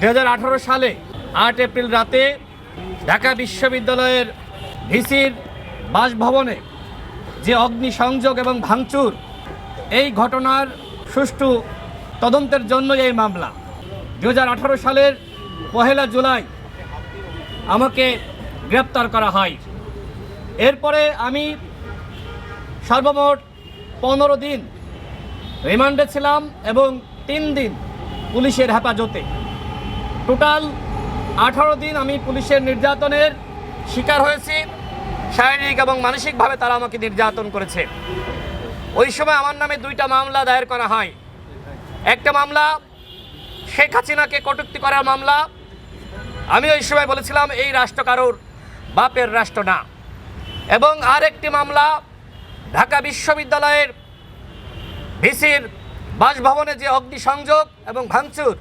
দু হাজার আঠারো সালে আট এপ্রিল রাতে ঢাকা বিশ্ববিদ্যালয়ের ভিসির বাসভবনে যে অগ্নিসংযোগ এবং ভাঙচুর, এই ঘটনার সুষ্ঠু তদন্তের জন্য এই মামলা। দু হাজার আঠারো সালের পহেলা জুলাই আমাকে গ্রেপ্তার করা হয়। এরপরে আমি সর্বমোট পনেরো দিন রিমান্ডে ছিলাম এবং তিন দিন পুলিশের হেফাজতে। টোটাল আঠারো দিন আমি পুলিশের নির্যাতনের শিকার হয়েছি। শারীরিক এবং মানসিকভাবে তারা আমাকে নির্যাতন করেছে। ওই সময় আমার নামে দুইটা মামলা দায়ের করা হয়। একটা মামলা, শেখ হাসিনাকে কটূক্তি করার মামলা। আমি ওই সময় বলেছিলাম, এই রাষ্ট্র কারোর বাপের রাষ্ট্র না। এবং আরেকটি মামলা, ঢাকা বিশ্ববিদ্যালয়ের ভিসির বাসভবনে যে অগ্নিসংযোগ এবং ভাঙচুর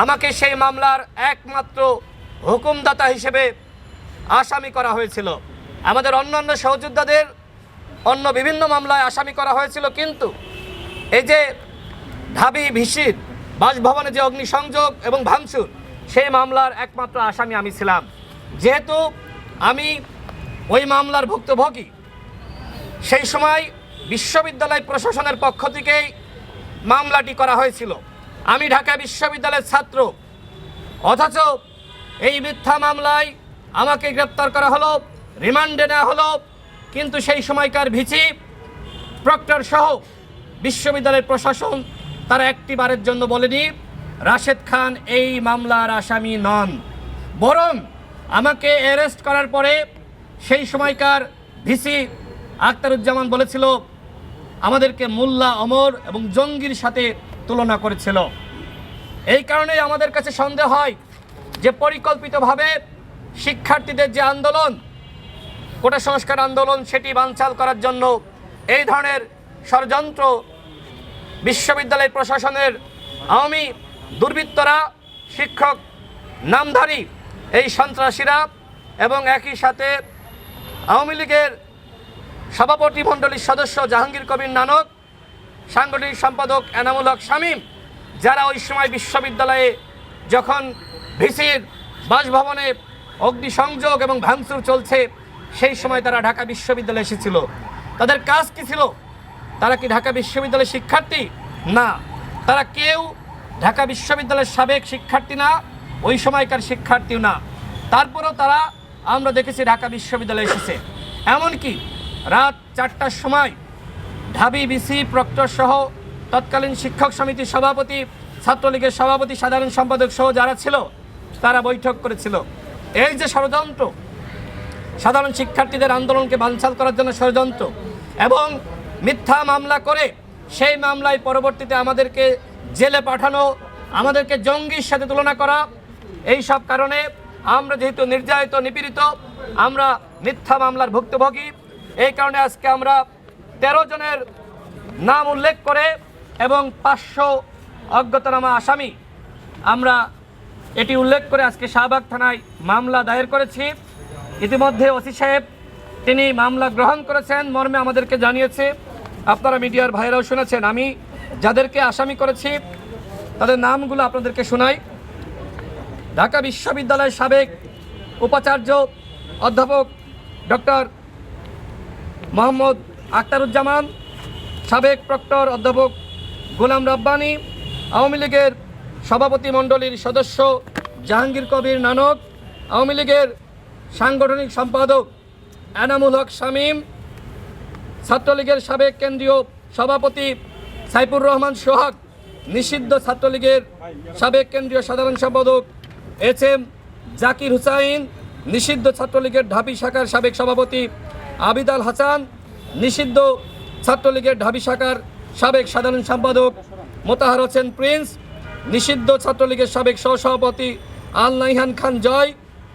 আমাকে সেই মামলার একমাত্র হুকুমদাতা হিসেবে আসামি করা হয়েছিল। আমাদের অন্যান্য সহযোদ্ধাদের অন্য বিভিন্ন মামলায় আসামি করা হয়েছিল, কিন্তু এই যে ঢাবি ভিসির বাসভবনে যে অগ্নিসংযোগ এবং ভাঙচুর, সেই মামলার একমাত্র আসামি আমি ছিলাম। যেহেতু আমি ওই মামলার ভুক্তভোগী, সেই সময় বিশ্ববিদ্যালয় প্রশাসনের পক্ষ থেকেই মামলাটি করা হয়েছিল। আমি ঢাকা বিশ্ববিদ্যালয়ের ছাত্র। অথচ এই মিথ্যা মামলায় আমাকে গ্রেপ্তার করা হলো, রিমান্ডে নেওয়া হলো, কিন্তু সেই সময়কার ভিচি প্রক্টর সহ বিশ্ববিদ্যালয়ের প্রশাসন তারা একটি বারের জন্য বলেনি, রাশেদ খান এই মামলার আসামি নন। বরং আমাকে অ্যারেস্ট করার পরে সেই সময়কার ভিসি আখতারুজ্জামান বলেছিল, আমাদেরকে মোল্লা, অমর এবং জঙ্গির সাথে তুলনা করেছিল। এই কারণেই আমাদের কাছে সন্দেহ হয় যে পরিকল্পিতভাবে শিক্ষার্থীদের যে আন্দোলন, কোটা সংস্কার আন্দোলন, সেটি বানচাল করার জন্য এই ধরনের ষড়যন্ত্র বিশ্ববিদ্যালয় প্রশাসনের আওয়ামী দুর্বৃত্তরা, শিক্ষক, নামধারী এই সন্ত্রাসীরা এবং একই সাথে আওয়ামী লীগের সভাপতি মণ্ডলীর সদস্য জাহাঙ্গীর কবির নানক সাংগঠনিক সম্পাদক এনামুল হক শামীম, যারা ওই সময় বিশ্ববিদ্যালয়ে যখন ভিসির বাসভবনে অগ্নিসংযোগ এবং ভাঙচুর চলছে, সেই সময় তারা ঢাকা বিশ্ববিদ্যালয়ে এসেছিল। তাদের কাজ কি ছিল? তারা কি ঢাকা বিশ্ববিদ্যালয়ের শিক্ষার্থী? না। তারা কেউ ঢাকা বিশ্ববিদ্যালয়ের সাবেক শিক্ষার্থী না, ওই সময়কার শিক্ষার্থীও না। তারপরেও তারা, আমরা দেখেছি ঢাকা বিশ্ববিদ্যালয়ে এসেছে। এমনকি রাত চারটার সময় ঢাবি বিসি প্রক্টর সহ তৎকালীন শিক্ষক সমিতির সভাপতি, ছাত্রলীগের সভাপতি, সাধারণ সম্পাদক সহ যারা ছিল, তারা বৈঠক করেছিল। এই যে ষড়যন্ত্র, সাধারণ শিক্ষার্থীদের আন্দোলনকে বানচাল করার জন্য ষড়যন্ত্র এবং মিথ্যা মামলা করে সেই মামলায় পরবর্তীতে আমাদেরকে জেলে পাঠানো, আমাদেরকে জঙ্গির সাথে তুলনা করা, এই সব কারণে আমরা যেহেতু নির্যাতিত, নিপীড়িত, আমরা মিথ্যা মামলার ভুক্তভোগী, এই কারণে আজকে আমরা তেরো জনের নাম উল্লেখ করে এবং পাঁচশো অজ্ঞাতনামা আসামি। আমরা এটি উল্লেখ করে আজকে শাহবাগ থানায় মামলা দায়ের করেছি। ইতিমধ্যে ওসি সাহেব, তিনি মামলা গ্রহণ করেছেন, মর্মে আমাদেরকে জানিয়েছে। আপনারা মিডিয়ার ভাইরাও শুনেছেন, আমি যাদেরকে আসামি করেছি, তাদের নামগুলো আপনাদেরকে শোনাই। ঢাকা বিশ্ববিদ্যালয়ের সাবেক উপাচার্য অধ্যাপক ডক্টর মোহাম্মদ আখতারুজ্জামান, সাবেক প্রক্টর অধ্যাপক গোলাম রব্বানী, আওয়ামী লীগের সভাপতি মণ্ডলীর সদস্য জাহাঙ্গীর কবির নানক, আওয়ামী লীগের সাংগঠনিক সম্পাদক এনামুল হক শামীম, ছাত্রলীগের সাবেক কেন্দ্রীয় সভাপতি সাইফুর রহমান সোহাগ, নিষিদ্ধ ছাত্রলীগের সাবেক কেন্দ্রীয় সাধারণ সম্পাদক এস এম জাকির হুসাইন, নিষিদ্ধ ছাত্রলীগের ঢাবি শাখার সাবেক সভাপতি আবিদ আল হাসান নিষিদ্ধ ছাত্রলীগের ঢাবি শাখার সাবেক সাধারণ সম্পাদক মোতাহার হোসেন প্রিন্স, নিষিদ্ধ ছাত্রলীগের সাবেক সহসভাপতি আল নাইহান খান জয়,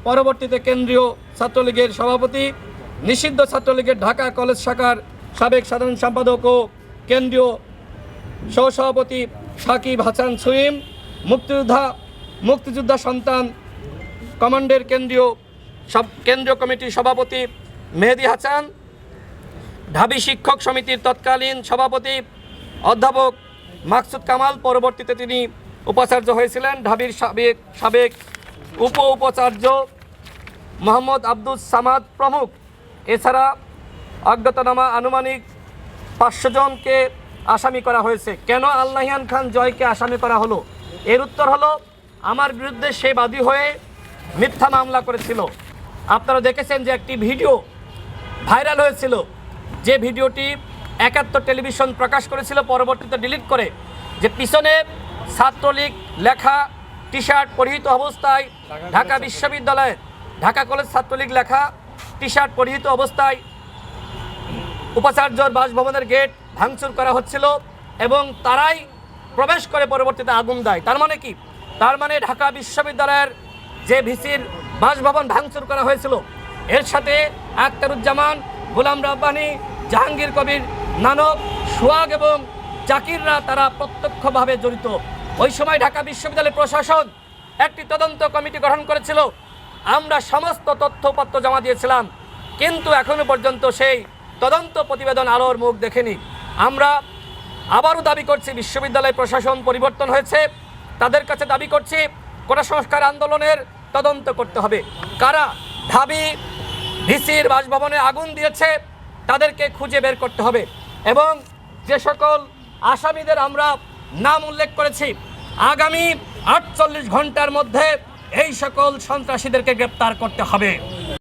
পরবর্তীতে কেন্দ্রীয় ছাত্রলীগের সভাপতি, নিষিদ্ধ ছাত্রলীগের ঢাকা কলেজ শাখার সাবেক সাধারণ সম্পাদক ও কেন্দ্রীয় সহসভাপতি সাকিব হাসান সুইম, মুক্তিযোদ্ধা মুক্তিযোদ্ধা সন্তান কমান্ডের কেন্দ্রীয় সব কেন্দ্রীয় কমিটির সভাপতি মেহেদি হাসান ঢাবি শিক্ষক সমিতির তৎকালীন সভাপতি অধ্যাপক মাকসুদ কামাল, পরবর্তীতে তিনি উপাচার্য হয়েছিলেন। ঢাবির সাবেক সাবেক উপ উপাচার্য মোহাম্মদ আব্দুল সামাদ প্রমুখ। এছাড়া অজ্ঞাতনামা আনুমানিক পাঁচশো জনকে আসামি করা হয়েছে। কেন আল্লাহিয়ান খান জয়কে আসামি করা হলো? এর উত্তর হলো, আমার বিরুদ্ধে সে বাদী হয়ে মিথ্যা মামলা করেছিল। আপনারা দেখেছেন যে একটি ভিডিও ভাইরাল হয়েছিল। যে ভিডিওটি একাত্তর টেলিভিশন প্রকাশ করেছিল পরবর্তীতে ডিলিট করে যে পিছনে ছাত্রলীগ লেখা টি শার্ট পরিহিত অবস্থায় ঢাকা বিশ্ববিদ্যালয়ে ঢাকা কলেজ ছাত্রলীগ লেখা টি শার্ট পরিহিত অবস্থায় উপাচার্যর বাসভবনের গেট ভাঙচুর করা হচ্ছিল এবং তারাই প্রবেশ করে পরবর্তীতে আগুন দেয়। তার মানে কি? তার মানে ঢাকা বিশ্ববিদ্যালয়ের যে ভিসির বাসভবন ভাঙচুর করা হয়েছিল এর সাথে আক্তারুজ্জামান গোলাম রব্বানি জাহাঙ্গীর কবির, নানক, সোহাগ এবং জাকিররা তারা প্রত্যক্ষভাবে জড়িত। ওই সময় ঢাকা বিশ্ববিদ্যালয় প্রশাসন একটি তদন্ত কমিটি গঠন করেছিল। আমরা সমস্ত তথ্যপত্র জমা দিয়েছিলাম, কিন্তু এখনও পর্যন্ত সেই তদন্ত প্রতিবেদন আলোর মুখ দেখেনি। আমরা আবারও দাবি করছি, বিশ্ববিদ্যালয় প্রশাসন পরিবর্তন হয়েছে। তাদের কাছে দাবি করছি কোটা সংস্কার আন্দোলনের তদন্ত করতে হবে। কারা? ঢাবি ভিসির বাসভবনে আগুন দিয়েছে। তাদেরকে খুঁজে বের করতে হবে। এবং যে সকল আসামিদের আমরা নাম উল্লেখ করেছি, আগামী আটচল্লিশ ঘণ্টার মধ্যে এই সকল সন্ত্রাসীদেরকে গ্রেপ্তার করতে হবে।